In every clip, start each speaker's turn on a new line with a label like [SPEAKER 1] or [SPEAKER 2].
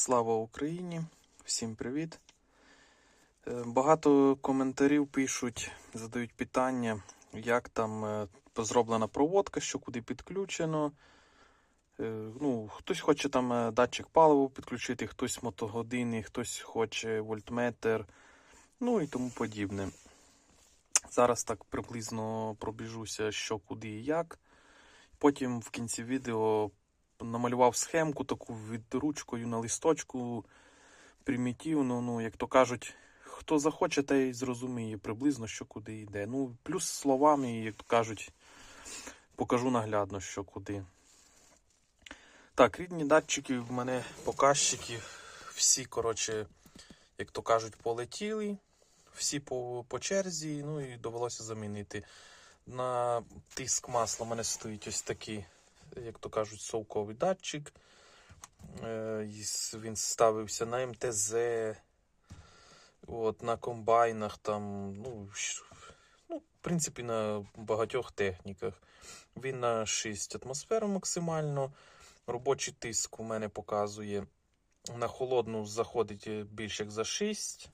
[SPEAKER 1] Слава Україні! Всім привіт! Е, Багато коментарів пишуть, задають питання, як там е, зроблена проводка, що куди підключено. Е, Ну, хтось хоче там датчик палива підключити, хтось мотогодини, хтось хоче вольтметр, ну і тому подібне. Зараз так приблизно пробіжуся, що куди і як. Потім в кінці відео намалював схемку таку від ручкою на листочку примітивну. Ну, як то кажуть, хто захоче, той зрозуміє приблизно, що куди йде. Ну, плюс словами, як то кажуть, покажу наглядно, що куди. Так, рідні датчики в мене показчики. Всі, коротше, як то кажуть, полетіли. Всі по, по черзі, ну і довелося замінити. На тиск масла у мене стоїть ось такий, як то кажуть, совковий датчик. Е, Він ставився на МТЗ, от, на комбайнах, там, ну, ну, в принципі, на багатьох техніках. Він на 6 атмосфер максимально. Робочий тиск у мене показує. На холодну заходить більше як за 6.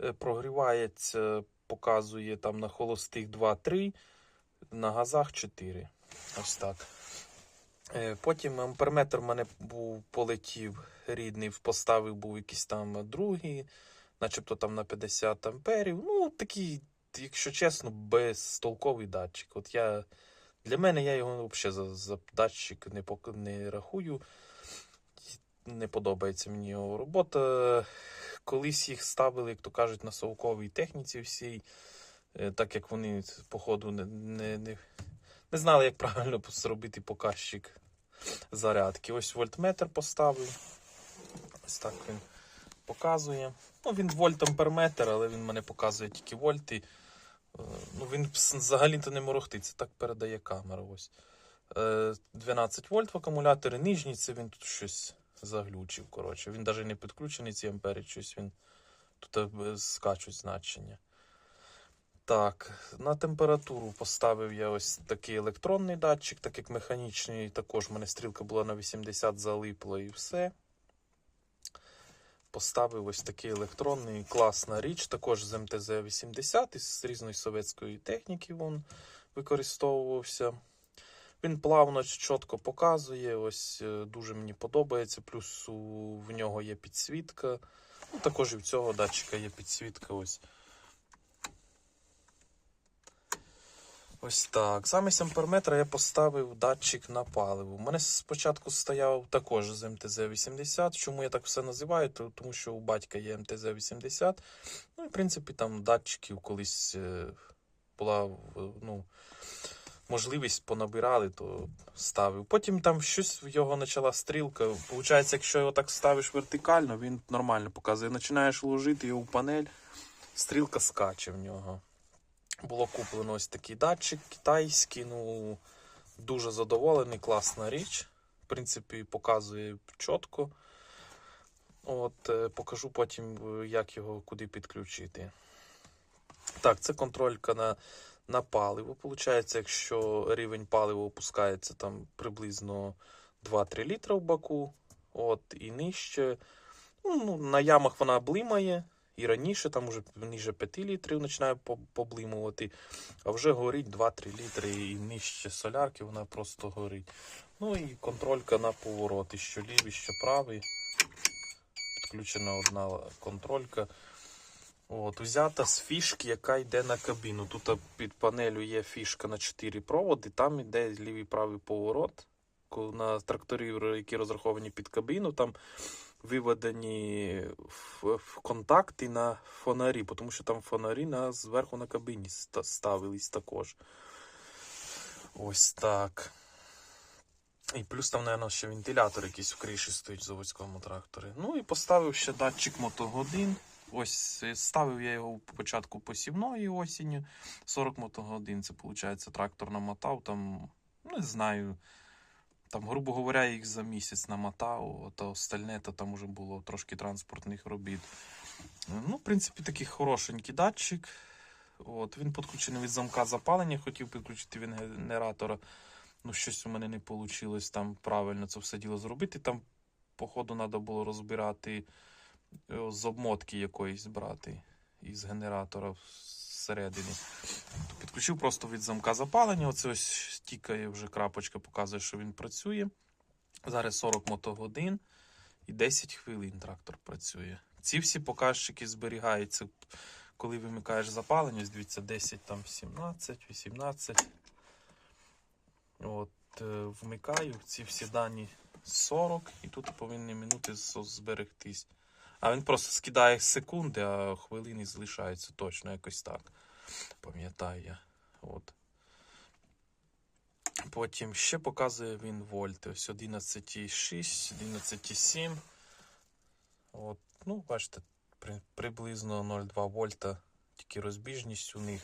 [SPEAKER 1] Е, Прогрівається, показує там на холостих 2-3, на газах 4. Ось так. Е, Потім амперметр в мене був полетів рідний, поставив був якийсь там другий, начебто там на 50 амперів. Ну, такий, якщо чесно, безтолковий датчик. От я, для мене я його взагалі за, за датчик не, не рахую. Не подобається мені його робота. Колись їх ставили, як то кажуть, на совковій техніці всій, е, так як вони, походу, не, не, не, не знали, як правильно зробити показчик зарядки. Ось вольтметр поставив. Ось так він показує. Ну, він вольт амперметр, але він мене показує тільки вольти. Е, Ну, він взагалі-то не морохтиться, так передає камера. Ось. Е, 12 вольт в акумуляторі. Нижній це він тут щось заглючив. Коротше. Він навіть не підключений ці ампери, щось він тут е, скачуть значення. Так, на температуру поставив я ось такий електронний датчик, так як механічний, також в мене стрілка була на 80 залипла і все. Поставив ось такий електронний, класна річ, також з МТЗ-80 із різної совєтської техніки він використовувався. Він плавно чітко показує, ось е, дуже мені подобається. Плюс у, в нього є підсвітка. Ну, також і в цього датчика є підсвітка. Ось. Ось так. Замість амперметра я поставив датчик на паливо. У мене спочатку стояв також з МТЗ-80. Чому я так все називаю? Тому що у батька є МТЗ-80. Ну і в принципі там датчиків колись е, була ну, можливість понабирали, то ставив. Потім там щось в його почала стрілка. Получається, якщо його так ставиш вертикально, він нормально показує. Починаєш ложити його в панель, стрілка скаче в нього. Було куплено ось такий датчик китайський. Ну, дуже задоволений, класна річ. В принципі, показує чітко. От, е, покажу потім, е, як його куди підключити. Так, це контролька на, на паливо. Получається, якщо рівень палива опускається там приблизно 2-3 літра в баку, от, і нижче. Ну, ну, на ямах вона блимає. І раніше там вже ніже 5 літрів починає поблимувати, а вже горить 2-3 літри і нижче солярки вона просто горить. Ну і контролька на повороти, що лівий, що правий. Підключена одна контролька. От, взята з фішки, яка йде на кабіну. Тут під панелю є фішка на 4 проводи, там йде лівий правий поворот. На тракторів, які розраховані під кабіну, там виведені в, контакти на фонарі, тому що там фонарі на, зверху на кабіні ставились також. Ось так. І плюс там, мабуть, ще вентилятор якийсь в криші стоїть в заводському тракторі. Ну і поставив ще датчик мотогодин. Ось е, ставив я його початку посівної осінню. 40 мотогодин. Це виходить, трактор намотав там, не знаю. Там, грубо говоря, їх за місяць намотав, а остальне то там уже було трошки транспортних робіт. Ну, в принципі, такий хорошенький датчик. От, він підключений від замка запалення, хотів підключити від генератора. Ну, щось у мене не вийшло там правильно це все діло зробити. Там походу, треба було розбирати е, з обмотки якоїсь брати із генератора всередині. Підключив просто від замка запалення. Оце ось тікає вже крапочка, показує, що він працює. Зараз 40 мотогодин і 10 хвилин трактор працює. Ці всі показчики зберігаються, коли вимикаєш запалення. Дивіться, 10, там 17, 18. От, е, вмикаю ці всі дані 40, і тут повинні минути зберегтись. А він просто скидає секунди, а хвилини залишаються точно якось так. Пам'ятаю я. От. Потім ще показує він вольти. Ось 11,6, 11,7. От. Ну, бачите, при, приблизно 0,2 вольта, тільки розбіжність у них.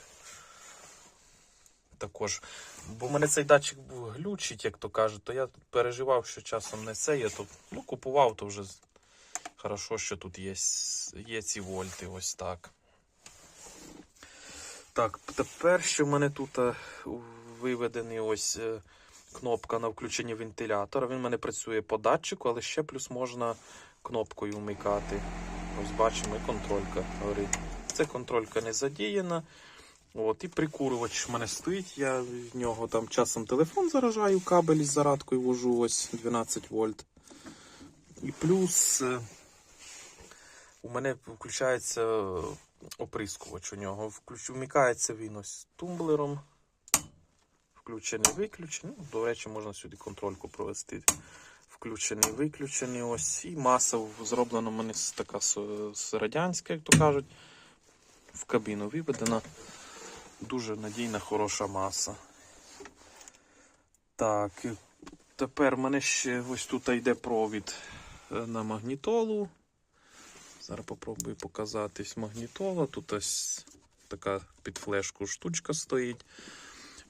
[SPEAKER 1] Також. Бо мене цей датчик глючить, як то кажуть, то я переживав, що часом не це є, то ну, купував, то вже хорошо, що тут є, є ці вольти, ось так. Так, тепер що в мене тут е, виведений ось е, кнопка на включення вентилятора. Він в мене працює по датчику, але ще плюс можна кнопкою вмикати. Ось бачимо, і контролька горить. Це контролька не задіяна. От, і прикурювач в мене стоїть. Я в нього там часом телефон заражаю, кабель із зарадкою вожу ось 12 вольт. І плюс е, у мене включається е, оприскувач у нього. Вмикається він ось тумблером. Включений, виключений. Ну, До речі, можна сюди контрольку провести. Включений, виключений. Ось. І маса зроблена в мене така радянська, як то кажуть. В кабіну виведена. Дуже надійна, хороша маса. Так, тепер в мене ще ось тут йде провід е, на магнітолу. Зараз попробую показатись магнітола. Тут ось така під флешку штучка стоїть.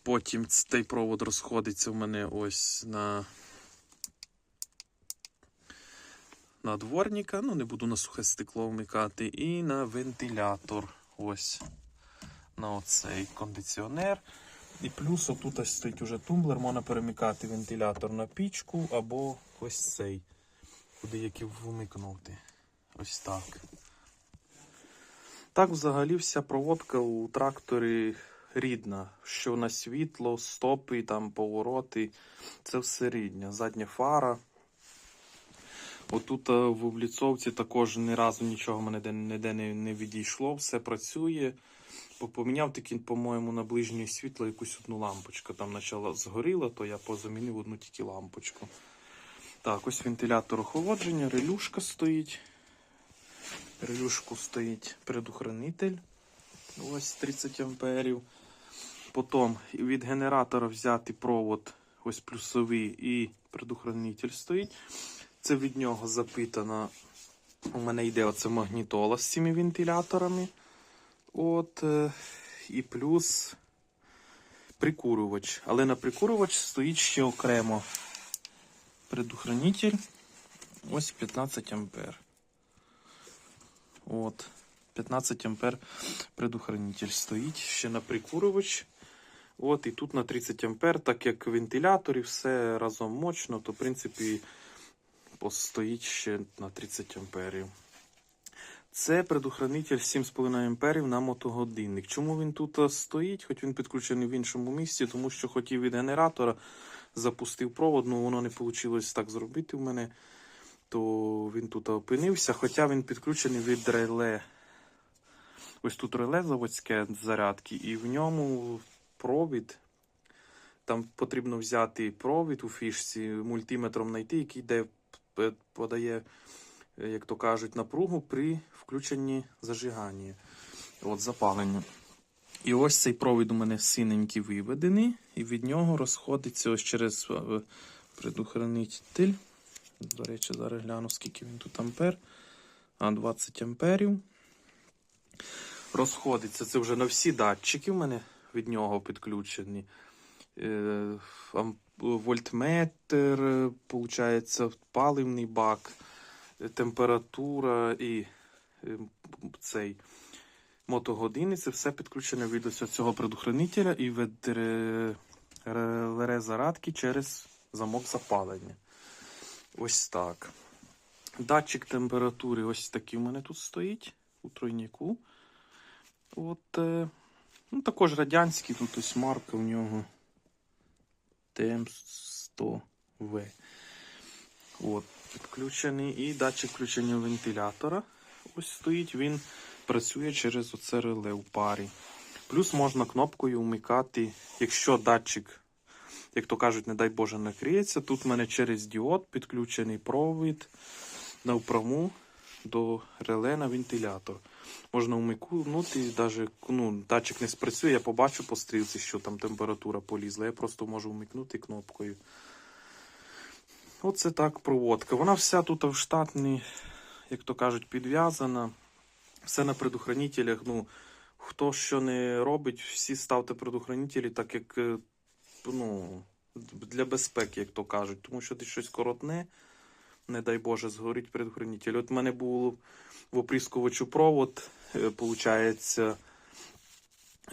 [SPEAKER 1] Потім цей провод розходиться в мене ось на, на дворника. Ну, не буду на сухе стекло вмикати. І на вентилятор. Ось на оцей кондиціонер. І плюс отут ось стоїть уже тумблер, можна перемикати вентилятор на пічку або ось цей, куди який вмикнути. Ось так. Так, взагалі, вся проводка у тракторі рідна. Що на світло, стопи, там повороти. Це все рідня. Задня фара. Отут е, в обліцовці також ні разу нічого мене де- ніде не, відійшло, все працює. По- Поміняв таки, по-моєму, на ближнє світло якусь одну лампочку. Там почала згоріла, то я позамінив одну тільки лампочку. Так, ось вентилятор охолодження, релюшка стоїть. Релюшку стоїть предохранитель. Ось 30 амперів. Потім від генератора взяти провод, ось плюсовий і предохранитель стоїть. Це від нього запитано. У мене йде оце магнітола з цими вентиляторами. От, е, і плюс прикурювач. Але на прикурювач стоїть ще окремо предохранитель. Ось 15 ампер. От. 15 ампер предохранитель стоїть ще на прикурювач. От, і тут на 30 ампер, так як вентилятор і все разом мощно, то в принципі постоїть ще на 30 амперів. Це предохранитель 7,5 амперів на мотогодинник. Чому він тут е, стоїть, хоч він підключений в іншому місці, тому що хотів від генератора, запустив провод, ну воно не вийшло так зробити в мене, то він тут опинився, хоча він підключений від реле. Ось тут реле заводське зарядки, і в ньому провід. Там потрібно взяти провід у фішці, мультиметром знайти, який де подає, е, як то кажуть, напругу при включенні зажигання. От запалення. І ось цей провід у мене синенький виведений, і від нього розходиться ось через е, предохранитель. До речі, зараз гляну, скільки він тут ампер. А 20 амперів. Розходиться це вже на всі датчики в мене від нього підключені. Е, Вольтметр, е, получається, паливний бак, е, температура і цей мотогодини. Це все підключене від ось цього предохранителя і від ре- реле через замок запалення. Ось так. Датчик температури ось такий у мене тут стоїть у тройнику. От, е, ну, також радянський, тут ось марка у нього ТМ100В. От, підключений. І датчик включення вентилятора. Ось стоїть, він працює через оце реле у парі. Плюс можна кнопкою вмикати, якщо датчик, як то кажуть, не дай Боже, накриється. Тут в мене через діод підключений провід навпряму до реле на вентилятор. Можна вмикнути, навіть ну, датчик не спрацює, я побачу по стрілці, що там температура полізла. Я просто можу вмикнути кнопкою. Оце так проводка. Вона вся тут в штатні, як то кажуть, підв'язана. Все на предохранителях. Ну, хто що не робить, всі ставте предохранителі, так як е, ну, для безпеки, як то кажуть. Тому що ти щось коротне, не дай Боже, згорить предохранитель. От в мене був в опріскувачу провод, е, получається,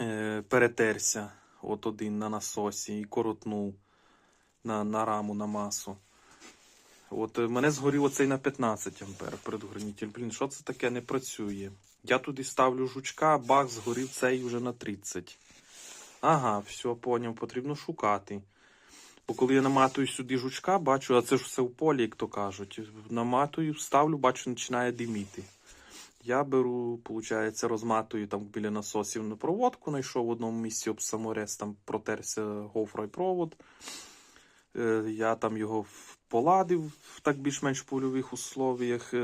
[SPEAKER 1] е, перетерся от один на насосі і коротнув на, на раму, на масу. От е, мене згоріло цей на 15 ампер предохранитель. Блін, що це таке не працює? Я туди ставлю жучка, бак згорів цей вже на 30. Ага, все, поняв, потрібно шукати. Бо коли я наматую сюди жучка, бачу, а це ж все в полі, як то кажуть. Наматую, ставлю, бачу, починає диміти. Я беру, виходить, розматую там біля насосів на проводку, знайшов в одному місці об саморез, там протерся гофрой провод. Е, Я там його поладив в так більш-менш польових условіях.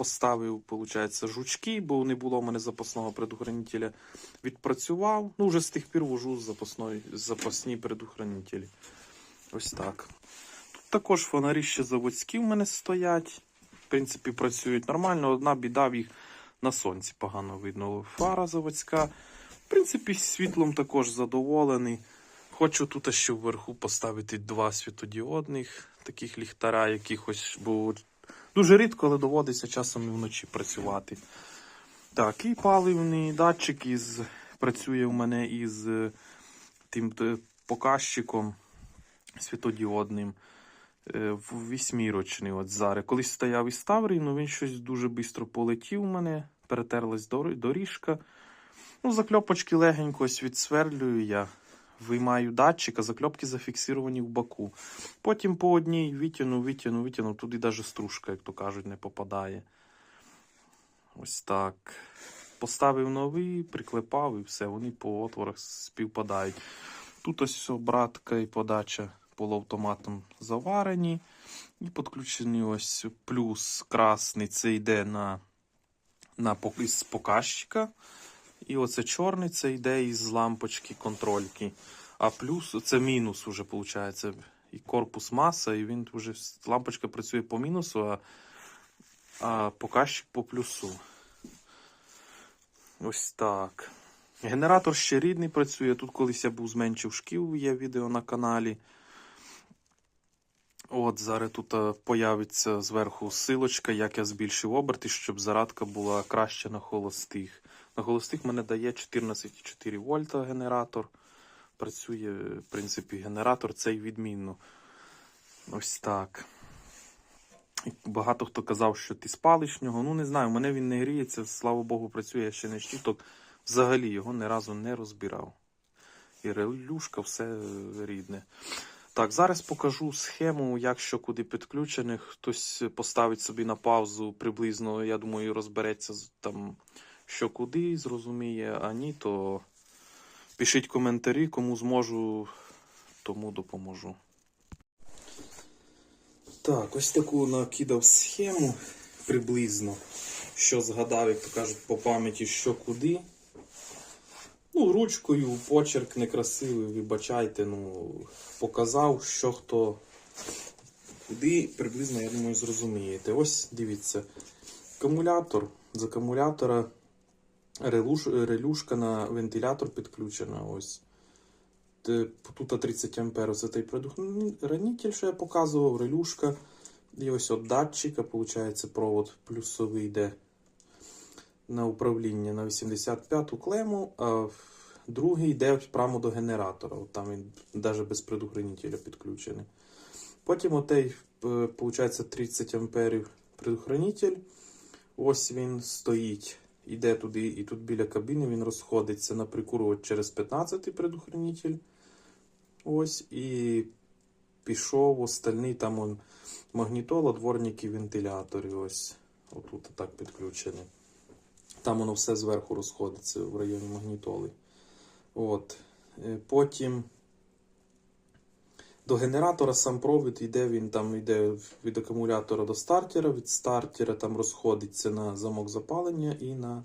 [SPEAKER 1] Поставив, виходить, жучки, бо не було в мене запасного предохранителя. Відпрацював. Ну, вже з тих пір вожу запасної, запасні предохранителі. Ось так. Тут також фонарі ще заводські в мене стоять. В принципі, працюють нормально. Одна біда в їх на сонці погано видно. Фара заводська. В принципі, світлом також задоволений. Хочу тут ще вверху поставити два світодіодних таких ліхтара якихось, бо дуже рідко, але доводиться часом і вночі працювати. Так, і паливний датчик із, працює у мене із е, тим е, показчиком світодіодним. е, Вісьмірочний от зараз. Колись стояв із Таврії, ну він щось дуже швидко полетів у мене, перетерлась доріжка. Ну, закльопочки легенько ось відсверлюю я. Виймаю датчик, а закльопки зафіксовані в боку. Потім по одній витягну, витягну, витягну. Туди навіть стружка, як то кажуть, не попадає. Ось так. Поставив новий, приклепав і все, вони по отворах співпадають. Тут ось обратка і подача полуавтоматом заварені. І підключений ось плюс красний. Це йде на, на із показчика. І оце чорний це йде із лампочки контрольки. А плюс це мінус уже виходить. І корпус маса, і він вже лампочка працює по мінусу, а, а показчик по плюсу. Ось так. Генератор ще рідний працює. Тут колись я був зменшив шкіл, є відео на каналі. От зараз тут е, появиться зверху силочка, як я збільшив оберти, щоб зарадка була краще на холостих. На мене дає 14,4 вольта генератор. Працює, в принципі, генератор цей відмінно. Ось так. Багато хто казав, що ти спалиш нього. Ну, не знаю, мене він не гріється, слава Богу, працює я ще не щиток. Взагалі його ні разу не розбирав. І релюшка, все е, рідне. Так, зараз покажу схему, як що куди підключене. Хтось поставить собі на паузу приблизно, я думаю, розбереться там, що куди, зрозуміє, а ні, то пишіть коментарі, кому зможу, тому допоможу. Так, ось таку накидав схему приблизно, що згадав, як то кажуть, по пам'яті, що куди. Ну, ручкою, почерк некрасивий, вибачайте, ну, показав, що хто куди, приблизно, я думаю, зрозумієте. Ось дивіться, акумулятор. З акумулятора релуш, релюшка на вентилятор підключена. Ось. Тут 30 ампер, це той предохранитель, що я показував, релюшка. І ось от датчика, виходить, провод плюсовий йде на управління на 85-ту клему, а другий йде прямо до генератора. От там він навіть без предохранителя підключений. Потім отей, виходить, 30 амперів предохранитель. Ось він стоїть. Іде туди, і тут біля кабіни він розходиться на прикурювач через 15 предохранитель. Ось, і пішов остальний там он, магнітола, дворники, вентилятори. Ось. Отут так підключений. Там воно все зверху розходиться в районі магнітоли. От. Е, Потім до генератора сам провід йде, він там йде від акумулятора до стартера, від стартера там розходиться на замок запалення і на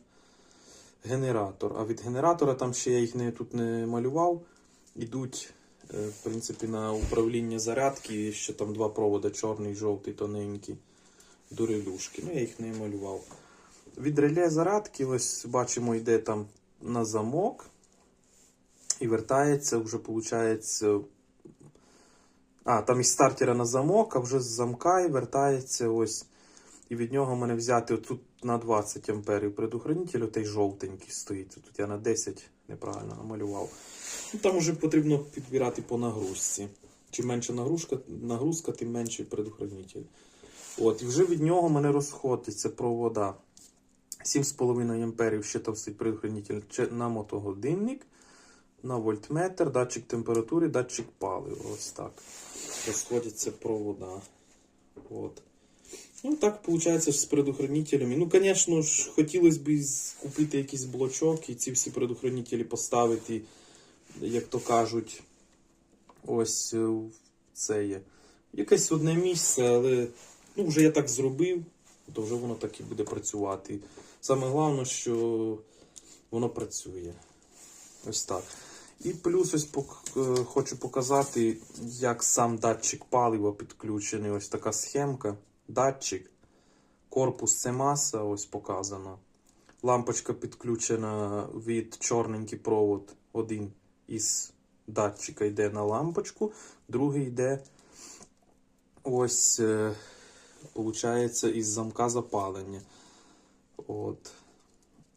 [SPEAKER 1] генератор. А від генератора там ще я їх не, тут не малював. Ідуть, е, в принципі, на управління зарядки, ще там два провода, чорний, жовтий, тоненький, до релюшки. Ну, я їх не малював. Від реле зарядки, ось бачимо, йде там на замок. І вертається, вже виходить. А, там із стартера на замок, а вже з замка і вертається ось. І від нього мене взяти тут на 20 амперів предохранитель, отей жовтенький стоїть. Тут я на 10 неправильно намалював. Ну, там вже потрібно підбирати по нагрузці. Чим менша нагрузка, нагрузка, тим менший предохранитель. От, і вже від нього мене розходиться провода. 7,5 амперів ще там стоїть предохранитель на мотогодинник, на вольтметр, датчик температури, датчик палива. Ось так. Розходяться провода. От. Ну, так виходить з предохранителями. Ну, звісно ж, хотілося б купити якийсь блочок і ці всі предохранителі поставити, як то кажуть, ось е, це є. Якесь одне місце, але ну, вже я так зробив, то вже воно так і буде працювати. Саме головне, що воно працює. Ось так. І плюс ось е, хочу показати, як сам датчик палива підключений. Ось така схемка. Датчик, корпус це маса, ось показано. Лампочка підключена від чорненький провод. Один із датчика йде на лампочку, другий йде ось, е, получається, із замка запалення. От.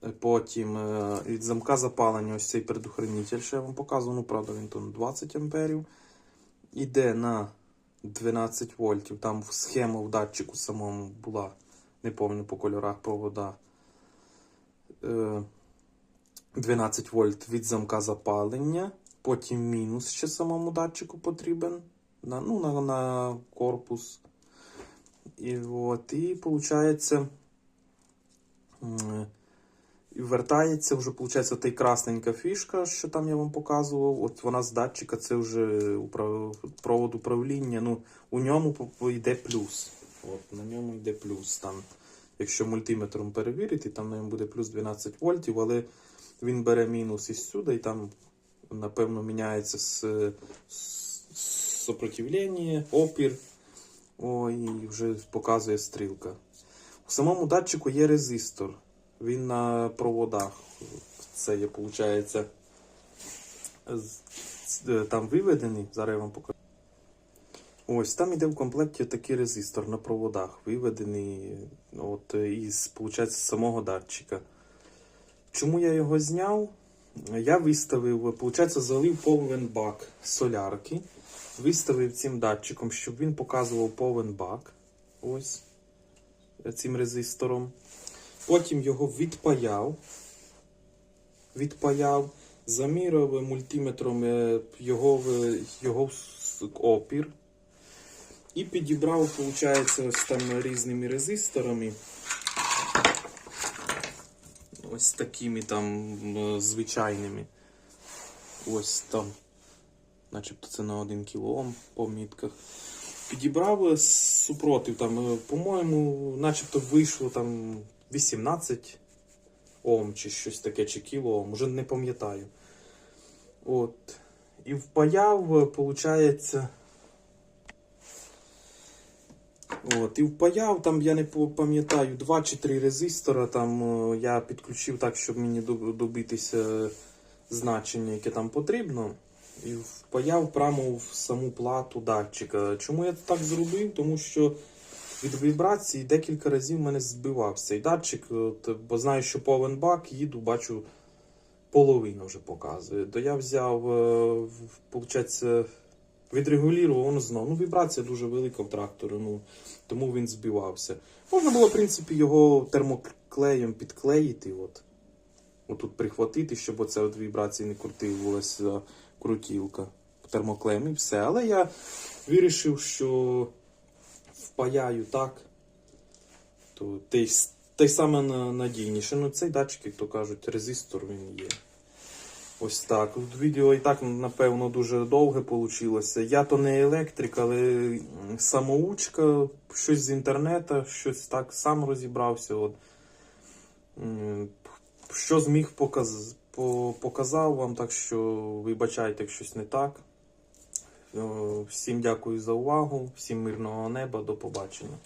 [SPEAKER 1] Е, Потім е, від замка запалення ось цей предохранитель, що я вам показував, ну, правда, він тут 20 амперів. Іде на 12 вольтів. Там схема в датчику самому була, не пам'ятаю по кольорах провода. Е, 12 вольт від замка запалення. Потім мінус ще самому датчику потрібен. На, ну, на, на корпус. І, от, і виходить. І вертається вже, виходить, та й красненька фішка, що там я вам показував. От вона з датчика, це вже провод управління. Ну, у ньому йде плюс. От, на ньому йде плюс. Там, якщо мультиметром перевірити, там на ньому буде плюс 12 вольтів, але він бере мінус із сюди, і там, напевно, міняється с... с- сопротивлення, опір. О, і вже показує стрілка. У самому датчику є резистор. Він на проводах. Це є, виходить, там виведений. Зараз я вам покажу. Ось там іде в комплекті такий резистор на проводах, виведений от, із, виходить, самого датчика. Чому я його зняв? Я виставив, виходить, залив повен бак солярки. Виставив цим датчиком, щоб він показував повен бак. Ось цим резистором. Потім його відпаяв. Відпаяв, заміряв мультиметром е, його, е, його опір. І підібрав, виходить, ось там різними резисторами. Ось такими там е, звичайними. Ось там. Начебто це на 1 кОм по мітках. Підібрав супротив, там, по-моєму, начебто вийшло там 18 Ом чи щось таке, чи кілоом, вже не пам'ятаю. От. І впаяв, виходить. От, і впаяв, там я не пам'ятаю, 2 чи 3 резистора. Там е, я підключив так, щоб мені добитися значення, яке там потрібно. І впаяв прямо в саму плату датчика. Чому я так зробив? Тому що від вібрації декілька разів мене збивався цей датчик, от, бо знаю, що повен бак, їду, бачу, половину вже показує. То я взяв, е, в- Відрегулював, воно знов. Ну, вібрація дуже велика в тракторі, ну, тому він збивався. Можна було, в принципі, його термоклеєм підклеїти, от. Отут прихватити, щоб оця от вібрація не крутилася крутілка термоклеєм і все. Але я вирішив, що впаяю так, то те, й те саме надійніше. Ну, цей датчик, як то кажуть, резистор він є. Ось так. От Відео і так, напевно, дуже довге вийшло. Я то не електрик, але самоучка, щось з інтернету, щось так сам розібрався. От. Що зміг показ... показав вам, так що вибачайте, як щось не так. Е, Всім дякую за увагу, всім мирного неба, до побачення.